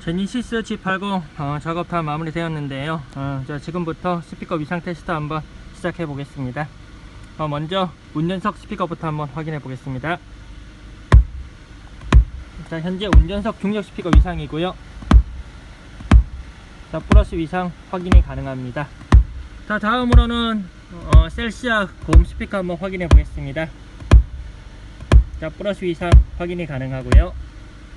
제니시스 G80 어, 작업 다 마무리 되었는데요. 어, 자, 지금부터 스피커 위상 테스트 한번 시작해 보겠습니다. 어, 먼저 운전석 스피커부터 한번 확인해 보겠습니다. 자, 현재 운전석 중력 스피커 위상이고요. 자, 플러스 위상 확인이 가능합니다. 자, 다음으로는 어, 셀시아 고음 스피커 한번 확인해 보겠습니다. 자, 플러스 위상 확인이 가능하고요.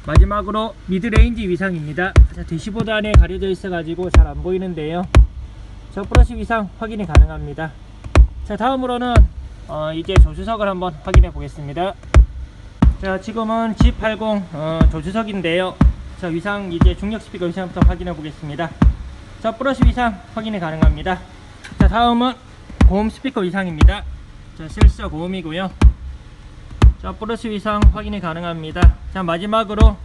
마지막으로 미드레인지 위상입니다. 자, 대시보드 안에 가려져 있어 가지고 잘 안 보이는데요. 자, 플러스 위상 확인이 가능합니다. 자, 다음으로는 어, 이제 조수석을 한번 확인해 보겠습니다. 자, 지금은 G80 어, 조수석인데요. 자, 위상 이제 중력 스피커 위상부터 확인해 보겠습니다. 자, 플러스 위상 확인이 가능합니다. 자, 다음은 고음 스피커 위상입니다. 자, 실사 고음이고요. 자, 플러스 위상 확인이 가능합니다. 자, 마지막으로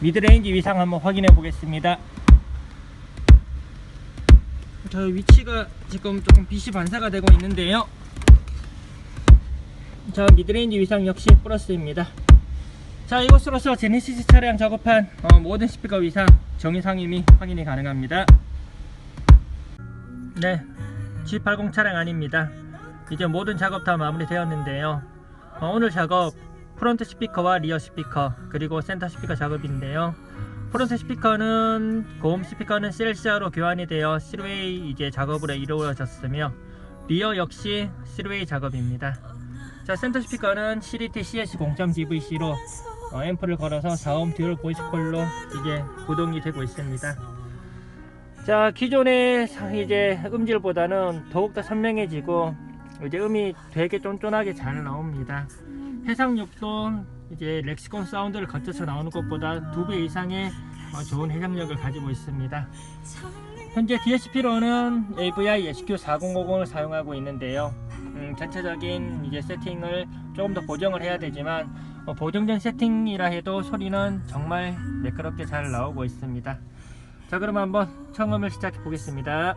미드레인지 위상 한번 확인해 보겠습니다. 저 위치가 지금 조금 빛이 반사가 되고 있는데요. 자, 미드레인지 위상 역시 플러스입니다. 자, 이것으로서 제네시스 차량 작업한 어, 모든 스피커 위상 정의 상임이 확인이 가능합니다. 네, G80 차량 아닙니다. 이제 모든 작업 다 마무리 되었는데요. 어, 오늘 작업 프론트 스피커와 리어 스피커 그리고 센터 스피커 작업인데요. 프론트 스피커는 고음 스피커는 셀시아로 교환이 되어 3웨이 이제 작업으로 이루어졌으며 리어 역시 3웨이 작업입니다. 자 센터 스피커는 CDT CS 0.DVC로 어, 앰프를 걸어서 4옴 듀얼 보이스콜로 이제 구동이 되고 있습니다. 자 기존의 사- 이제 음질보다는 더욱더 선명해지고 이제 음이 되게 쫀쫀하게 잘 나옵니다. 해상력도 이제 렉시콘 사운드를 거쳐서 나오는 것보다 두 배 이상의 어, 좋은 해상력을 가지고 있습니다. 현재 DSP로는 AVI SQ4050을 사용하고 있는데요. 음, 전체적인 이제 세팅을 조금 더 보정을 해야 되지만 어, 보정된 세팅이라 해도 소리는 정말 매끄럽게 잘 나오고 있습니다. 자 그럼 한번 청음을 시작해 보겠습니다.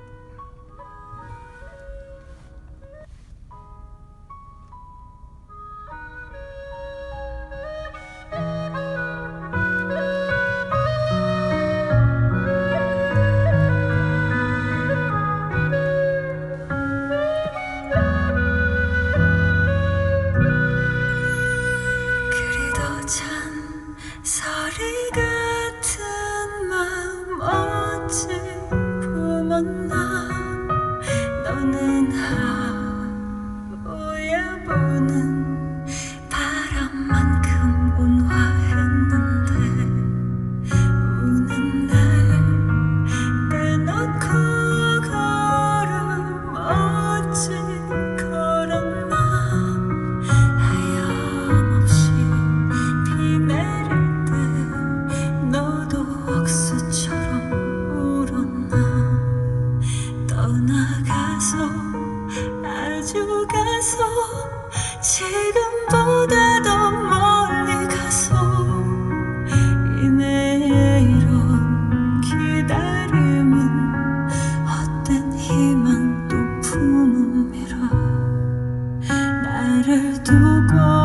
품었 지금보다 더 멀리 가서 이내 이런 기다림은 헛된 희망도 품음이라 나를 두고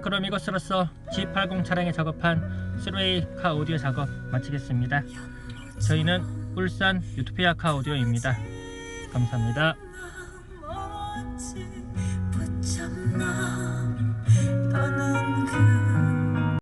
그럼 이것으로써 G80 차량에 작업한 스루웨이 카 오디오 작업 마치겠습니다. 저희는 울산 유토피아 카 오디오입니다. 감사합니다. 나는 그